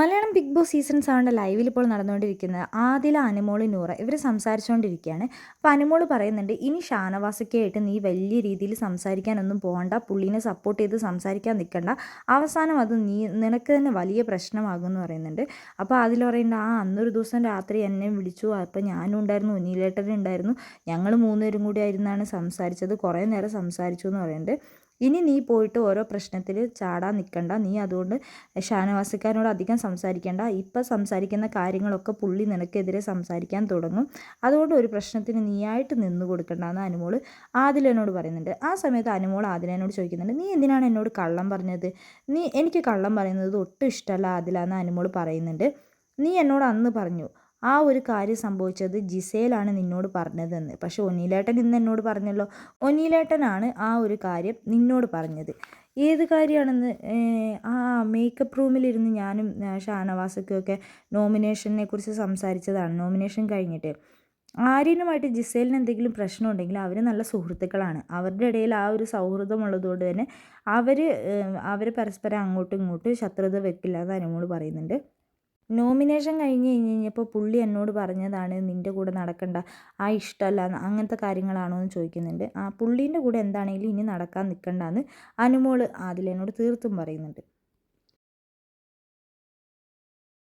Malayalam big boss season സെവന്റെ ലൈവിൽ ഇപ്പോൾ നടന്നുകൊണ്ടിരിക്കുന്നത് ആദില അനുമോൾ നൂറ ഇവർ സംസാരിച്ചുകൊണ്ടിരിക്കുകയാണ്. അപ്പോൾ അനുമോൾ പറയുന്നുണ്ട് ഇനി ഷാനവാസക്കായിട്ട് നീ വലിയ രീതിയിൽ സംസാരിക്കാനൊന്നും പോകണ്ട പുള്ളീനെ സപ്പോർട്ട് ചെയ്ത് സംസാരിക്കാൻ നിൽക്കണ്ട അവസാനം അത് നീ നിനക്ക് തന്നെ വലിയ പ്രശ്നമാകും എന്ന് പറയുന്നുണ്ട്. അപ്പോൾ അതിൽ പറയുന്നുണ്ട് ആ അന്നൊരു ദിവസം രാത്രി എന്നെ വിളിച്ചു. അപ്പോൾ ഞാനും ഉണ്ടായിരുന്നു ഉന്നീലേട്ടനും ഉണ്ടായിരുന്നു. ഞങ്ങൾ മൂന്നുപേരും കൂടി ആയിരുന്നാണ് സംസാരിച്ചത്. കുറേ നേരം സംസാരിച്ചു എന്ന് പറയുന്നുണ്ട്. ഇനി നീ പോയിട്ട് ഓരോ പ്രശ്നത്തിൽ ചാടാൻ നിൽക്കണ്ട നീ അതുകൊണ്ട് ഷാനവാസിക്കാരനോട് അധികം സംസാരിക്കേണ്ട. ഇപ്പം സംസാരിക്കുന്ന കാര്യങ്ങളൊക്കെ പുള്ളി നിനക്കെതിരെ സംസാരിക്കാൻ തുടങ്ങും. അതുകൊണ്ട് ഒരു പ്രശ്നത്തിന് നീയായിട്ട് നിന്ന് കൊടുക്കണ്ട എന്ന് അനുമോൾ ആദിലനോട് പറയുന്നുണ്ട്. ആ സമയത്ത് അനുമോൾ ആദിലനോട് ചോദിക്കുന്നുണ്ട് നീ എന്തിനാണ് എന്നോട് കള്ളം പറഞ്ഞത്? നീ എനിക്ക് കള്ളം പറയുന്നത് ഒട്ടും ഇഷ്ടമല്ല ആദില എന്ന് അനുമോൾ പറയുന്നുണ്ട്. നീ എന്നോട് അന്ന് പറഞ്ഞു ആ ഒരു കാര്യം സംഭവിച്ചത് ജിസേലാണ് നിന്നോട് പറഞ്ഞതെന്ന്. പക്ഷേ ഒന്നീലേട്ടൻ ഇന്ന് എന്നോട് പറഞ്ഞല്ലോ. ഒന്നീലേട്ടനാണ് ആ ഒരു കാര്യം നിന്നോട് പറഞ്ഞത്. ഏത് കാര്യമാണെന്ന് ആ മേക്കപ്പ് റൂമിലിരുന്ന് ഞാനും ഷാനവാസക്കുമൊക്കെ നോമിനേഷനെ കുറിച്ച് സംസാരിച്ചതാണ്. നോമിനേഷൻ കഴിഞ്ഞിട്ട്. ആര്യനുമായിട്ട് ജിസേലിന് എന്തെങ്കിലും പ്രശ്നം ഉണ്ടെങ്കിൽ അവർ നല്ല സുഹൃത്തുക്കളാണ്. അവരുടെ ഇടയിൽ ആ ഒരു സൗഹൃദം ഉള്ളതുകൊണ്ട് തന്നെ അവർ അവർ പരസ്പരം അങ്ങോട്ടും ഇങ്ങോട്ടും ശത്രുത വെക്കില്ല എന്ന് അനുമോൾ പറയുന്നുണ്ട്. നോമിനേഷൻ കഴിഞ്ഞ് കഴിഞ്ഞ് കഴിഞ്ഞപ്പോൾ പുള്ളി എന്നോട് പറഞ്ഞതാണ് നിന്റെ കൂടെ നടക്കണ്ട. ആ ഇഷ്ടമല്ല അങ്ങനത്തെ കാര്യങ്ങളാണോ എന്ന് ചോദിക്കുന്നുണ്ട്. ആ പുള്ളീന്റെ കൂടെ എന്താണെങ്കിലും ഇനി നടക്കാൻ നിൽക്കണ്ടെന്ന് അനുമോൾ ആദിലേനോട് തീർത്തും പറയുന്നുണ്ട്.